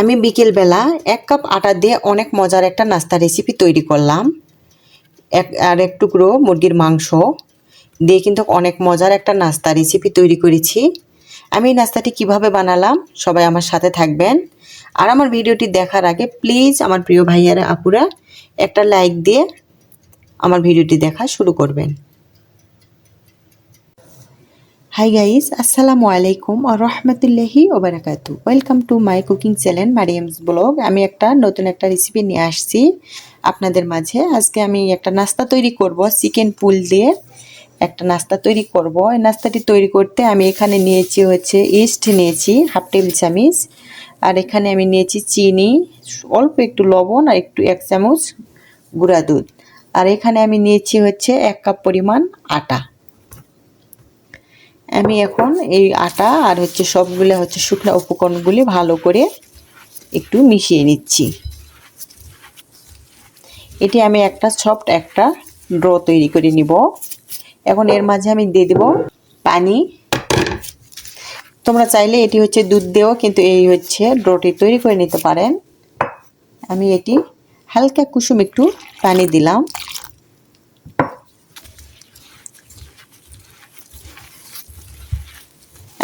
আমি বিকেলবেলা এক কাপ আটা দিয়ে অনেক মজার একটা নাস্তা রেসিপি তৈরি করলাম। এক আর এক টুকরো মুরগির মাংস দিয়ে কিন্তু অনেক মজার একটা নাস্তা রেসিপি তৈরি করেছি। আমি এই নাস্তাটি কীভাবে বানালাম সবাই আমার সাথে থাকবেন। আর আমার ভিডিওটি দেখার আগে প্লিজ আমার প্রিয় ভাইয়ারা, আপুরা, একটা লাইক দিয়ে আমার ভিডিওটি দেখা শুরু করবেন। হাই গাইস আসসালামু আলাইকুম আর রহমতুল্লাহি ওবারাকাতু welcome to my cooking channel Mariyam's blog আমি একটা নতুন একটা রেসিপি নিয়ে আসছি আপনাদের মাঝে। আজকে আমি একটা নাস্তা তৈরি করব চিকেন পুল দিয়ে। একটা নাস্তা তৈরি করব। এই নাস্তাটি তৈরি করতে আমি এখানে নিয়েছি হচ্ছে ইস্ট নিয়েছি হাফ টেবিল চামিচ। আর এখানে আমি নিয়েছি চিনি, অল্প একটু লবণ আর একটু এক চামচ গুঁড়া দুধ। আর এখানে আমি নিয়েছি হচ্ছে এক কাপ পরিমাণ আটা। আমি এখন এই আটা আর হচ্ছে সবগুলো হচ্ছে শুকনো উপকরণগুলি ভালো করে একটু মিশিয়ে নিচ্ছি। এটি আমি একটা সফট একটা ড্র তৈরি করে নিব। এখন এর মাঝে আমি দিয়ে দেব পানি। তোমরা চাইলে এটি হচ্ছে দুধ দিয়েও কিন্তু এই হচ্ছে ড্রটি তৈরি করে নিতে পারেন। আমি এটি হালকা কুসুম একটু পানি দিলাম।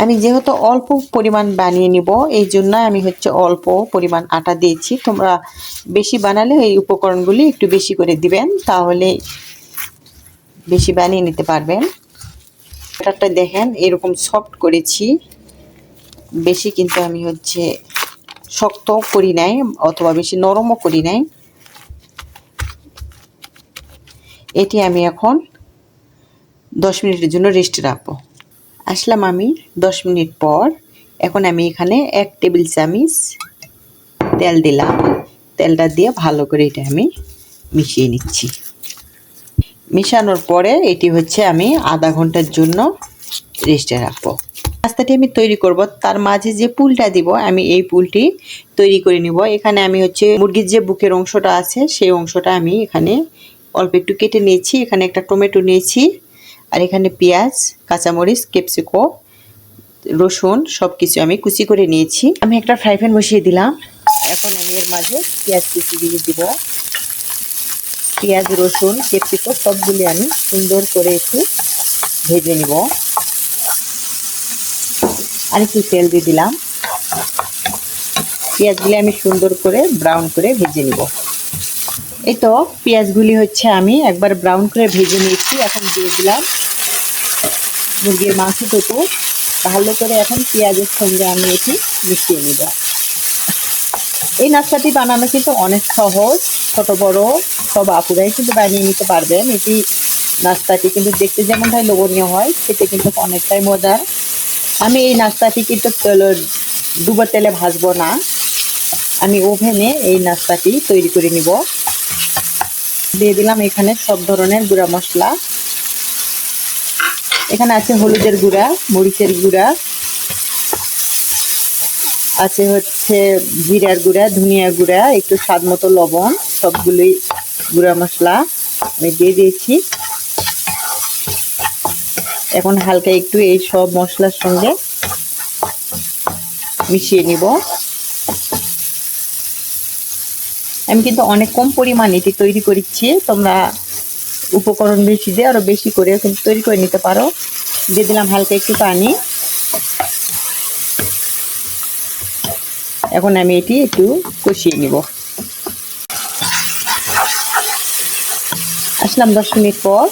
আমি যেহেতু অল্প পরিমাণ বানিয়ে নিব, এই জন্য আমি হচ্ছে অল্প পরিমাণ আটা দিয়েছি। তোমরা বেশি বানালে এই উপকরণগুলি একটু বেশি করে দিবেন, তাহলে বেশি বানিয়ে নিতে পারবেন। ব্যাটারটা দেখেন, এরকম সফট করেছি। বেশি কিন্তু আমি হচ্ছে শক্ত করি নাই, অথবা বেশি নরমও করি নাই। এটি আমি এখন দশ মিনিটের জন্য রেস্টে রাখব। আসলাম আমি দশ মিনিট পর। এখন আমি এখানে এক টেবিল চামিচ তেল দিলাম। তেলটা দিয়ে ভালো করে এটা আমি মিশিয়ে নিচ্ছি। মিশানোর পরে এটি হচ্ছে আমি আধা ঘণ্টার জন্য রেস্টে রাখব। নাস্তাটি আমি তৈরি করব। তার মাঝে যে পুলটা দিব, আমি এই পুলটি তৈরি করে নিব। এখানে আমি হচ্ছে মুরগির যে বুকের অংশটা আছে, সেই অংশটা আমি এখানে অল্প একটু কেটে নিয়েছি। এখানে একটা টমেটো নিয়েছি। আর এখানে পেঁয়াজ, কাঁচামরিচ ক্যাপসিকো রসুন সব কিছু আমি কুচি করে নিয়েছি। আমি একটা ফ্রাই প্যান বসিয়ে দিলাম। এখন আমি এর মাঝে পেঁয়াজ কুচি দিয়ে দিব। পেঁয়াজ, রসুন ক্যাপসিকো সবগুলি আমি সুন্দর করে একটু ভেজে নিব। আর একটু তেল দিয়ে দিলাম। পেঁয়াজগুলি আমি সুন্দর করে ব্রাউন করে ভেজে নিব। এই তো, পেঁয়াজগুলি হচ্ছে আমি একবার ব্রাউন করে ভেজে নিয়েছি। এখন দিয়ে দিলাম মুরগির মাংসটুকু ভালো করে এখন পেঁয়াজের সঙ্গে আমি এটি মিশিয়ে নিব। এই নাস্তাটি বানানো কিন্তু অনেক সহজ, ছোট, বড়, সব আপুরাই কিন্তু বানিয়ে নিতে পারবেন। এটি নাস্তাটি কিন্তু দেখতে যেমনটাই লোভনীয় হয়, খেতে কিন্তু অনেকটাই মজার। আমি এই নাস্তাটি কিন্তু ডুবো তেলে ভাজবো না। আমি ওভেনে এই নাস্তাটি তৈরি করে নিব। দিয়ে দিলাম এখানে সব ধরনের গুঁড়া মশলা। এখানে আছে হলুদের গুঁড়া, মরিচের গুঁড়া। আছে হচ্ছে জিরার গুঁড়া, ধনিয়া গুঁড়া, একটু স্বাদ মতো লবণ, সবগুলোই গুঁড়া মশলা আমি দিয়ে দিয়েছি। এখন হালকা একটু এই সব মশলার সঙ্গে মিশিয়ে নিব। আমি কিন্তু অনেক কম পরিমাণ এটি তৈরি করেছি, তোমরা উপকরণ বেশি দিয়ে আরও বেশি করে কিন্তু তৈরি করে নিতে পারো। দিয়ে দিলাম হালকা একটু পানি। এখন আমি এটি একটু কষিয়ে নিব। আসলাম দশ মিনিট পর।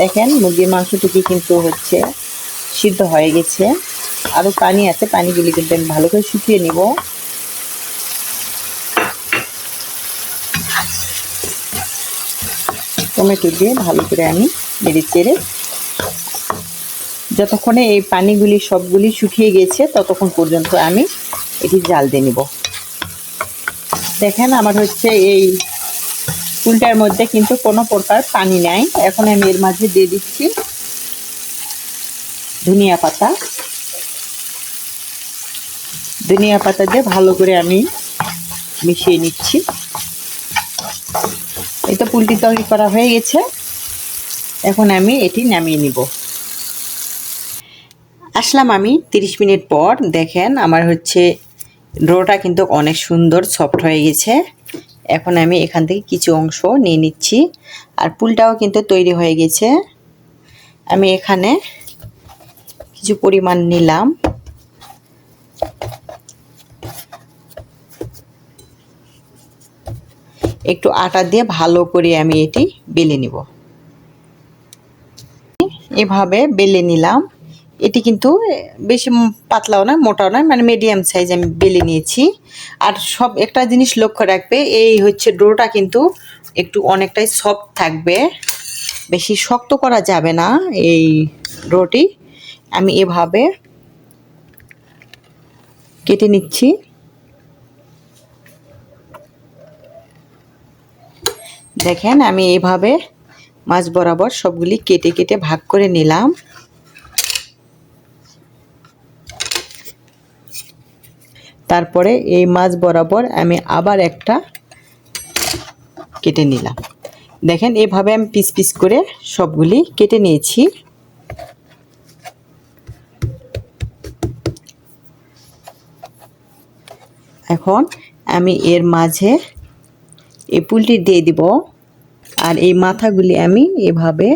দেখেন মুরগির মাংসটুকু কিন্তু হচ্ছে, সিদ্ধ হয়ে গেছে। আরও পানি আছে, পানিগুলি কিন্তু আমি ভালো করে শুকিয়ে নিব। টমেটো দিয়ে ভালো করে আমি নেড়ে চেড়ে যতক্ষণে এই পানিগুলি সবগুলি শুকিয়ে গেছে, ততক্ষণ পর্যন্ত আমি এটি জাল দিয়ে নিব। দেখেন আমার হচ্ছে এই ফুলটার মধ্যে কিন্তু কোনো প্রকার পানি নাই। এখন আমি এর মাঝে দিয়ে দিচ্ছি ধনিয়া পাতা। ধনিয়া পাতা দিয়ে ভালো করে আমি মিশিয়ে নিচ্ছি। তো পুলটি তৈরি করা হয়ে গেছে। এখন আমি এটি নামিয়ে নিব। আসলাম আমি তিরিশ মিনিট পর। দেখেন, আমার হচ্ছে ডোটা কিন্তু অনেক সুন্দর, সফট হয়ে গেছে। এখন আমি এখান থেকে কিছু অংশ নিয়ে নিচ্ছি। আর পুলটাও কিন্তু তৈরি হয়ে গেছে। আমি এখানে কিছু পরিমাণ নিলাম। একটু আটা দিয়ে ভালো করে আমি এটি বেলে নিব। এভাবে বেলে নিলাম। এটি কিন্তু বেশি পাতলাও না মোটাও নয় মানে মিডিয়াম সাইজ আমি বেলে নিয়েছি। আর সব একটা জিনিস লক্ষ্য রাখবে, এই হচ্ছে ডোটা কিন্তু একটু অনেকটাই সফট থাকবে। বেশি শক্ত করা যাবে না এই ডোটি। আমি এভাবে কেটে নিচ্ছি। দেখেন, আমি এইভাবে মাছ বরাবর সবগুলি কেটে কেটে ভাগ করে নিলাম। তারপরে এই মাছ বরাবর আমি আবার একটা কেটে নিলাম। দেখেন, এভাবে আমি পিস পিস করে সবগুলি কেটে নিয়েছি। এখন আমি এর মাঝে এই পুলটি দিয়ে দিব। আর এই মাথাগুলি আমি এভাবে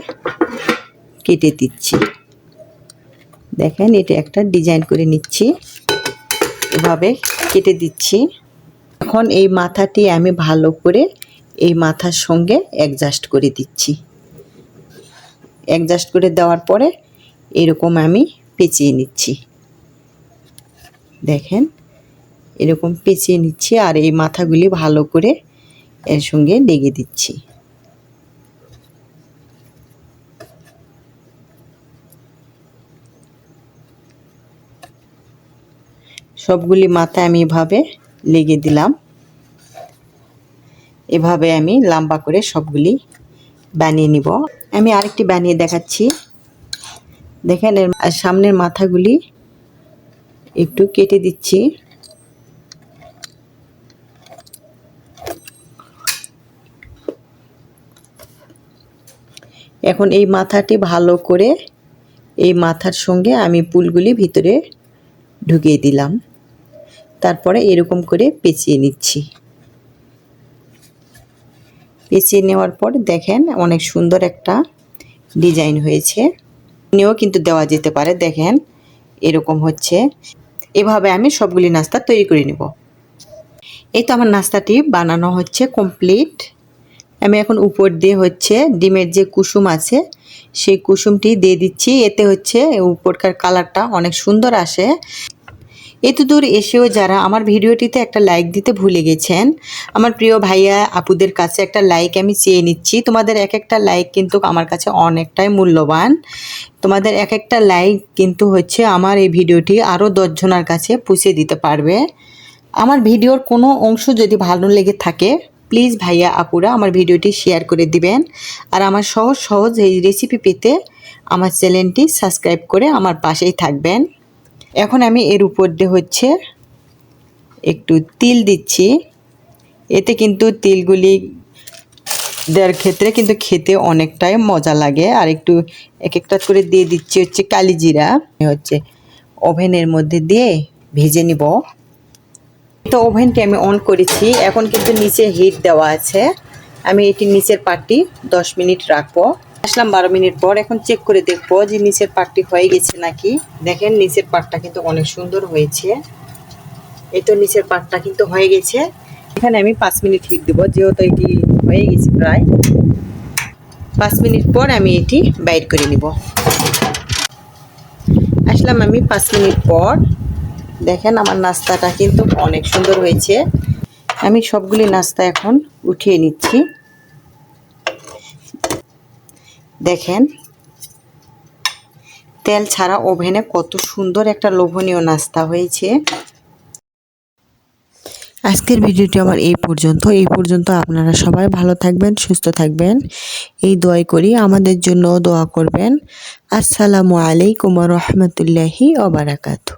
কেটে দিচ্ছি। দেখেন, এটা একটা ডিজাইন করে নিচ্ছি। এভাবে কেটে দিচ্ছি। এখন এই মাথাটি আমি ভালো করে এই মাথার সঙ্গে অ্যাডজাস্ট করে দিচ্ছি। অ্যাডজাস্ট করে দেওয়ার পরে এরকম আমি পেঁচিয়ে নিচ্ছি। দেখেন, এরকম পেঁচিয়ে নিচ্ছি আর এই মাথাগুলি ভালো করে এর সঙ্গে লেগে দিচ্ছি। সবগুলি মাথা আমি এভাবে লেগে দিলাম। এভাবে আমি লম্বা করে সবগুলি বানিয়ে নিব। আমি আরেকটি বানিয়ে দেখাচ্ছি। দেখেন, এর সামনের মাথাগুলি একটু কেটে দিচ্ছি। এখন এই মাথাটি ভালো করে এই মাথার সঙ্গে আমি পুলগুলি ভিতরে ঢুকিয়ে দিলাম। তারপরে এরকম করে পেঁচিয়ে নিচ্ছি। পেঁচিয়ে নেওয়ার পর দেখেন অনেক সুন্দর একটা ডিজাইন হয়েছে। নিয়েও কিন্তু দেওয়া যেতে পারে, দেখেন এরকম হচ্ছে। এভাবে আমি সবগুলি নাস্তা তৈরি করে নেব। এই তো আমার নাস্তাটি বানানো হচ্ছে কমপ্লিট। আমি এখন উপর দিয়ে হচ্ছে ডিমের যে কুসুম আছে, সেই কুসুমটি দিয়ে দিচ্ছি। এতে হচ্ছে উপরকার কালারটা অনেক সুন্দর আসে। এত দূর এসেও যারা আমার ভিডিওটিতে একটা লাইক দিতে ভুলে গেছেন, আমার প্রিয় ভাইয়া, আপুদের কাছে একটা লাইক আমি চেয়ে নিচ্ছি। তোমাদের এক একটা লাইক কিন্তু আমার কাছে অনেকটাই মূল্যবান। তোমাদের এক একটা লাইক কিন্তু হচ্ছে আমার এই ভিডিওটি আরও দশজনের কাছে পুষে দিতে পারবে। আমার ভিডিওর কোনো অংশ যদি ভালো লেগে থাকে প্লিজ ভাইয়া, আপুরা আমার ভিডিওটি শেয়ার করে দিবেন। আর আমার সহজ সহজ এই রেসিপি পেতে আমার চ্যানেলটি সাবস্ক্রাইব করে আমার পাশেই থাকবেন। এখন আমি এর উপর দিয়ে হচ্ছে একটু তিল দিচ্ছি। এতে কিন্তু তিলগুলি দেওয়ার ক্ষেত্রে কিন্তু খেতে অনেকটাই মজা লাগে। আর একটু এক একটা করে দিয়ে দিচ্ছি হচ্ছে কালিজিরা হচ্ছে ওভেনের মধ্যে দিয়ে ভেজে নিব। তো ওভেনটি আমি অন করেছি। এখন কিন্তু নিচে হিট দেওয়া আছে। আমি এটি নিচের পার্টটি দশ মিনিট রাখব। আসলাম বারো মিনিট পর, এখন চেক করে দেখব যে নিচের পাটটি হয়ে গেছে নাকি। দেখেন, নিচের পাটটা কিন্তু অনেক সুন্দর হয়েছে। এই তো নিচের পাটটা কিন্তু হয়ে গেছে। এখানে আমি পাঁচ মিনিট হিট দেবো, যেহেতু এটি হয়ে গেছে প্রায়। পাঁচ মিনিট পর আমি এটি বাইর করে নিব। আসলাম আমি পাঁচ মিনিট পর। দেখেন, আমার নাস্তাটা কিন্তু অনেক সুন্দর হয়েছে। আমি সবগুলি নাস্তা এখন উঠিয়ে নিচ্ছি। দেখেন। তেল ছাড়া ওভেনে কত সুন্দর একটা লোভনীয় নাস্তা হয়েছে। আজকের ভিডিওটি আমার এই পর্যন্ত। এই পর্যন্ত আপনারা সবাই ভালো থাকবেন, সুস্থ থাকবেন। এই দোয়াই করি, আমাদের জন্য দোয়া করবেন। আসসালামু আলাইকুম রহমতুল্লাহি ওবরাকাতু